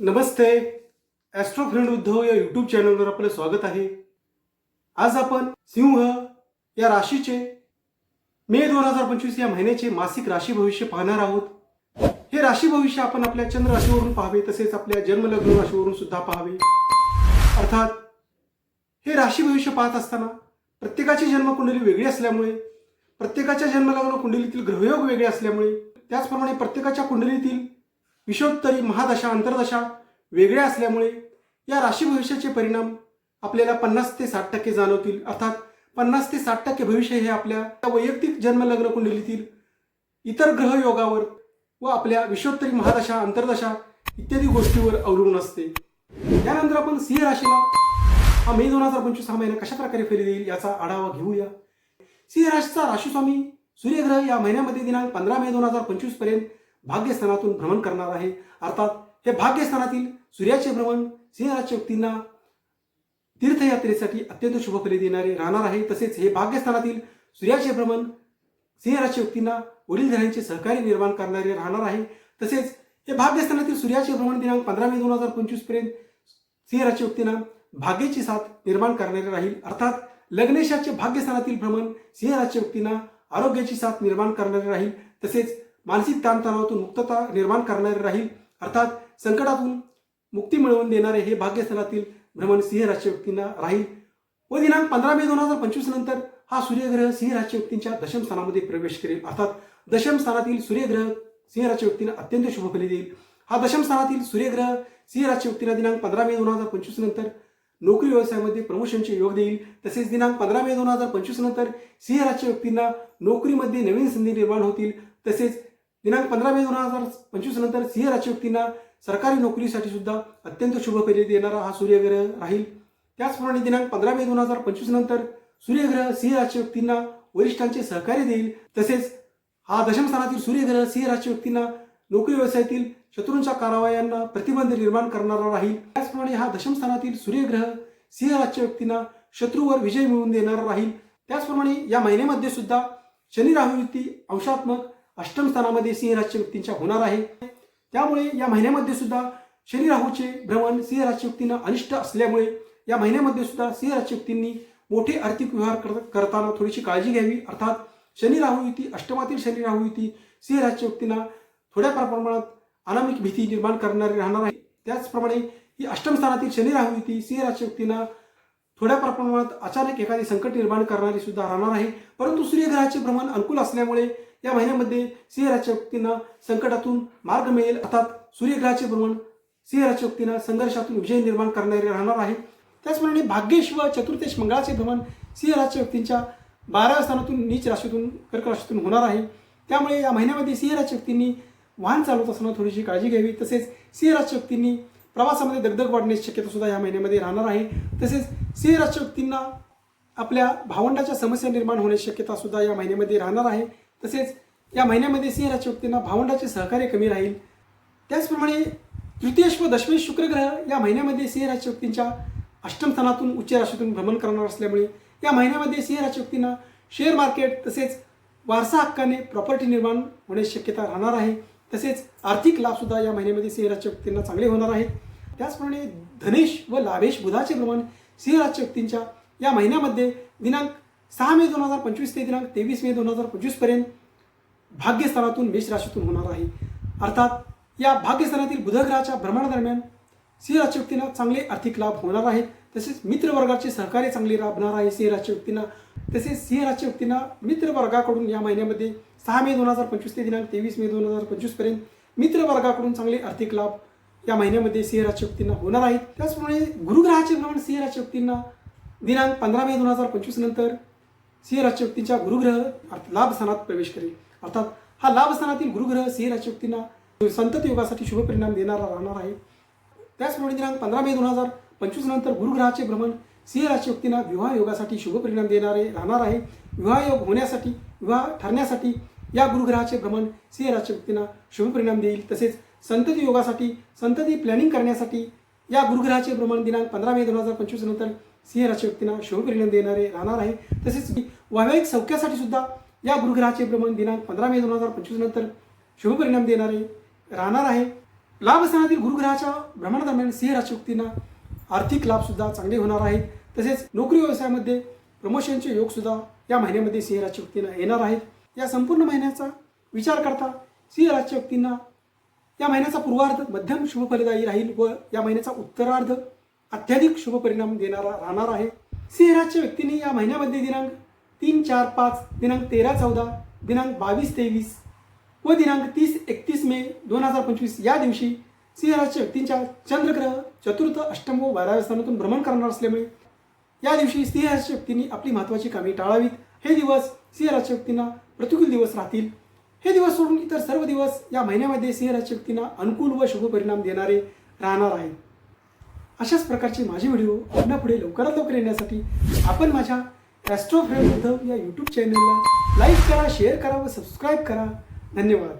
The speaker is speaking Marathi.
नमस्ते. ॲस्ट्रो फ्रेंड उद्धव या यूट्यूब चॅनलवर आपलं स्वागत आहे. आज आपण सिंह या राशीचे मे दोन हजार पंचवीस या महिन्याचे मासिक राशी भविष्य पाहणार आहोत. हे राशी भविष्य आपण आपल्या चंद्र राशीवरून पाहावे तसेच आपल्या जन्मलग्न राशीवरून सुद्धा पाहावे. अर्थात हे राशी भविष्य पाहत असताना प्रत्येकाची जन्मकुंडली वेगळी असल्यामुळे प्रत्येकाच्या जन्मलग्न कुंडलीतील ग्रहयोग वेगळे असल्यामुळे त्याचप्रमाणे प्रत्येकाच्या कुंडलीतील विषोत्तरी महादशा अंतर्दशा वेगळ्या असल्यामुळे या राशी भविष्याचे परिणाम आपल्याला पन्नास ते साठ टक्के जाणवतील. अर्थात पन्नास ते साठ टक्के भविष्य हे आपल्या वैयक्तिक जन्मलग्न कुंडलीतील इतर ग्रहयोगावर व आपल्या विश्वोत्तरी महादशा अंतर्दशा इत्यादी गोष्टीवर अवलंबून असते. त्यानंतर आपण सिंह राशीला हा मे दोन हजार पंचवीस हा महिना कशा प्रकारे फेरी देईल याचा आढावा घेऊया. सिंह राशीचा राशीस्वामी सूर्यग्रह या महिन्यामध्ये दिनांक पंधरा मे दोन हजार पंचवीसपर्यंत भाग्यस्थानातून भ्रमण करणार आहे. अर्थात हे भाग्यस्थानातील सूर्याचे भ्रमण सिंह व्यक्तींना तीर्थयात्रेसाठी अत्यंत शुभफले देणारे राहणार आहे. तसेच हे भाग्यस्थानातील सूर्याचे भ्रमण सिंह राशी व्यक्तींना वडीलधाऱ्यांचे सहकार्य निर्माण करणारे राहणार आहे. तसेच हे भाग्यस्थानातील सूर्याचे भ्रमण दिनांक पंधरा मे दोन हजार पंचवीसपर्यंत सिंह व्यक्तींना भाग्याची साथ निर्माण करणारे राहील. अर्थात लग्नेशाचे भाग्यस्थानातील भ्रमण सिंह व्यक्तींना आरोग्याची साथ निर्माण करणारे राहील. तसेच मानसिक ताणतणावातून मुक्तता निर्माण करणारे राहील. अर्थात संकटातून मुक्ती मिळवून देणारे हे भाग्यस्थलातील भ्रमण सिंह राशी व्यक्तींना राहील. व दिनांक पंधरा मे दोन हजार पंचवीस नंतर हा सूर्यग्रह सिंह राशी व्यक्तींच्या दशम स्थानामध्ये प्रवेश करेल. अर्थात दशम स्थानातील सूर्यग्रह सिंह राशी व्यक्तींना अत्यंत शुभ फले देईल. हा दशम स्थानातील सूर्यग्रह सिंह राशी व्यक्तींना दिनांक पंधरा मे दोन हजार पंचवीस नंतर नोकरी व्यवसायामध्ये प्रमोशनचे योग देईल. तसेच दिनांक पंधरा मे दोन हजार पंचवीस नंतर सिंह राशी व्यक्तींना नोकरीमध्ये नवीन संधी निर्माण होतील. तसेच दिनांक पंधरा मे दोन हजार पंचवीस नंतर सिंह राशी व्यक्तींना सरकारी नोकरीसाठी सुद्धा अत्यंत शुभ फेरी देणारा हा सूर्यग्रह राहील. त्याचप्रमाणे दिनांक पंधरा मे दोन हजार पंचवीस नंतर सूर्यग्रह सिंह राशी व्यक्तींना वरिष्ठांचे सहकार्य देईल. तसेच हा दशमस्थानातील सूर्यग्रह सिंह राशी व्यक्तींना नोकरी व्यवसायातील शत्रूंच्या कारवायांना प्रतिबंध निर्माण करणारा राहील. त्याचप्रमाणे हा दशमस्थानातील सूर्यग्रह सिंह राशी व्यक्तींना शत्रूवर विजय मिळवून देणारा राहील. त्याचप्रमाणे या महिन्यामध्ये सुद्धा शनी राहू युती अंशात्मक अष्टम स्थानामध्ये सिंह राशी व्यक्तींच्या होणार आहे. त्यामुळे या महिन्यामध्ये सुद्धा शनी राहूचे भ्रमण सिंह राशी व्यक्तींना अनिष्ट असल्यामुळे या महिन्यामध्ये सुद्धा सिंह राशी व्यक्तींनी मोठे आर्थिक व्यवहार कर- करताना थोडीशी काळजी घ्यावी. अर्थात शनी राहू युती अष्टमातील शनी राहू युती सिंह राशी व्यक्तींना थोड्या प्रमाणात अनामिक भीती निर्माण करणारी राहणार आहे. त्याचप्रमाणे ही अष्टम स्थानातील शनी राहू युती सिंह राशी व्यक्तींना थोड्या प्रमाणात अचानक एखादी संकट निर्माण करणारी सुद्धा राहणार आहे. परंतु सूर्यग्रहाचे भ्रमण अनुकूल असल्यामुळे या महिन्यामध्ये सिंह व्यक्तींना संकटातून मार्ग मिळेल. अर्थात सूर्यग्रहाचे भ्रमण सिंह व्यक्तींना संघर्षातून विजय निर्माण करणारे राहणार आहे. त्याचप्रमाणे भाग्येश व चतुर्थेश मंगळाचे भ्रमण सिंह व्यक्तींच्या बाराव्या स्थानातून नीच राशीतून कर्क राशीतून होणार आहे. त्यामुळे या महिन्यामध्ये सिंह व्यक्तींनी वाहन चालवत असताना थोडीशी काळजी घ्यावी. तसेच सिंह व्यक्तींनी प्रवासामध्ये दगदग वाढण्याची शक्यता सुद्धा या महिन्यामध्ये राहणार आहे. तसेच सिंह व्यक्तींना आपल्या भावंडाच्या समस्या निर्माण होण्याची शक्यता सुद्धा या महिन्यामध्ये राहणार आहे. तसेच या महिन्यामध्ये सिंह राशी व्यक्तींना भावंडाचे सहकार्य कमी राहील. त्याचप्रमाणे तृतीयश व दशमेश शुक्रग्रह या महिन्यामध्ये सिंह राशी व्यक्तींच्या अष्टमस्थानातून उच्च राशीतून भ्रमण करणार असल्यामुळे या महिन्यामध्ये सिंह राशी व्यक्तींना शेअर मार्केट तसेच वारसा हक्काने प्रॉपर्टी निर्माण होण्याची शक्यता राहणार आहे. तसेच आर्थिक लाभसुद्धा या महिन्यामध्ये सिंह व्यक्तींना चांगले होणार आहेत. त्याचप्रमाणे धनेश व लाभेश बुधाचे भ्रमण सिंह व्यक्तींच्या या महिन्यामध्ये दिनांक सहा मे दोन हजार पंचवीस ते दिनांक तेवीस मे दोन हजार पंचवीसपर्यंत भाग्यस्थानातून मेष राशीतून होणार आहे. अर्थात या भाग्यस्थानातील बुधग्रहाच्या भ्रमणादरम्यान सिंह व्यक्तींना चांगले आर्थिक लाभ होणार आहेत. तसेच मित्रवर्गाचे सहकार्य चांगले लाभणार आहे सिंह व्यक्तींना तसेच सिंह व्यक्तींना मित्रवर्गाकडून या महिन्यामध्ये सहा मे दोन हजार पंचवीस ते दिनांक तेवीस मे दोन हजार पंचवीसपर्यंत मित्रवर्गाकडून चांगले आर्थिक लाभ या महिन्यामध्ये सिंह व्यक्तींना होणार आहेत. त्याचप्रमाणे गुरुग्रहाचे भ्रमण सिंह व्यक्तींना दिनांक पंधरा मे दोन हजार पंचवीस नंतर सिंह राशी गुरुग्रह अर्थ- लाभ स्थानात प्रवेश करेल. अर्थात हा लाभ स्थानातील गुरुग्रह सिंह राशी संतत योगासाठी शुभ परिणाम देणारा राहणार आहे. त्याचप्रमाणे दिनांक पंधरा मे दोन हजार पंचवीस नंतर गुरुग्रहाचे भ्रमण सिंह राशी विवाह योगासाठी शुभ परिणाम देणारे राहणार आहे. विवाह योग होण्यासाठी विवाह ठरण्यासाठी या गुरुग्रहाचे भ्रमण सिंह राशी शुभपरिणाम शुभ परिणाम देईल. तसेच संतती योगासाठी संतती प्लॅनिंग करण्यासाठी या गुरुग्रहाचे भ्रमण दिनांक पंधरा मे दोन हजार पंचवीस नंतर सिंह राशी व्यक्तींना शुभ परिणाम देणारे राहणार आहे. तसेच वैवाहिक सौख्यासाठी सुद्धा या गुरुग्रहाचे भ्रमण दिनांक पंधरा मे दोन हजार पंचवीस नंतर शुभ परिणाम देणारे राहणार आहे. लाभ स्थानातील गुरुग्रहाच्या भ्रमणादरम्यान सिंह राशी व्यक्तींना आर्थिक लाभ सुद्धा चांगले होणार आहेत. तसेच नोकरी व्यवसायामध्ये प्रमोशनचे योग सुद्धा या महिन्यामध्ये सिंह राशी व्यक्तींना येणार आहेत. या संपूर्ण महिन्याचा विचार करता सिंह राशी व्यक्तींना या महिन्याचा पूर्वार्ध मध्यम शुभफलदायी राहील व या महिन्याचा उत्तरार्ध अत्याधिक शुभ परिणाम देणारा राहणार आहे. सिंहराजच्या व्यक्तींनी या महिन्यामध्ये दिनांक तीन चार पाच दिनांक तेरा चौदा दिनांक बावीस तेवीस व दिनांक तीस एकतीस मे दोन हजार पंचवीस या दिवशी सिंहराजच्या व्यक्तींच्या चंद्रग्रह चतुर्थ अष्टम व बाराव्या स्थानातून भ्रमण करणार असल्यामुळे या दिवशी सिंहराजच्या व्यक्तींनी आपली महत्त्वाची कामे टाळावीत. हे दिवस सिंहराजच्या व्यक्तींना प्रतिकूल दिवस राहतील. हे दिवस सोडून इतर सर्व दिवस या महिन्यामध्ये सिंहराजच्या व्यक्तींना अनुकूल व शुभ परिणाम देणारे राहणार आहेत. अशाच प्रकारचे माझे व्हिडिओ आपल्यापुढे लवकरात लवकर येण्यासाठी आपण माझ्या ॲस्ट्रो फ्रेंड उद्धव या यूट्यूब चॅनलला लाईक करा शेअर करा व सबस्क्राईब करा. धन्यवाद.